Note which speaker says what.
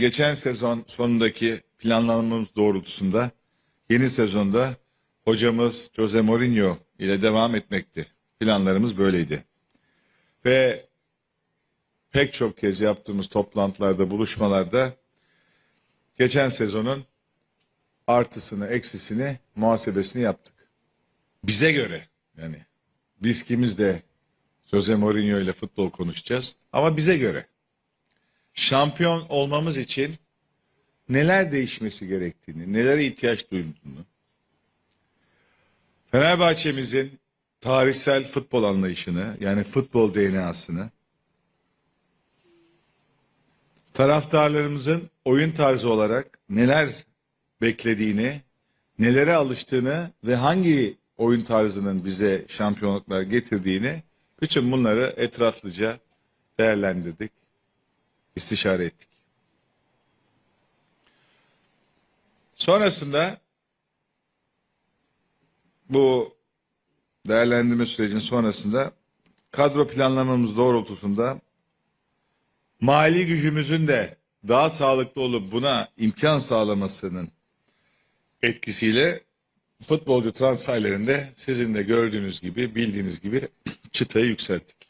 Speaker 1: geçen sezon sonundaki planlamamız doğrultusunda yeni sezonda hocamız Jose Mourinho ile devam etmekti. Planlarımız böyleydi. Ve pek çok kez yaptığımız toplantılarda, buluşmalarda geçen sezonun artısını, eksisini, muhasebesini yaptık. Bize göre yani biz kimiz de Jose Mourinho ile futbol konuşacağız ama bize göre şampiyon olmamız için neler değişmesi gerektiğini, nelere ihtiyaç duyulduğunu, Fenerbahçe'mizin tarihsel futbol anlayışını, yani futbol DNA'sını, taraftarlarımızın oyun tarzı olarak neler beklediğini, nelere alıştığını ve hangi oyun tarzının bize şampiyonluklar getirdiğini bütün bunları etraflıca değerlendirdik, istişare ettik. Sonrasında bu değerlendirme sürecinin sonrasında kadro planlamamız doğrultusunda mali gücümüzün de daha sağlıklı olup buna imkan sağlamasının etkisiyle futbolcu transferlerinde sizin de gördüğünüz gibi bildiğiniz gibi çıtayı yükselttik.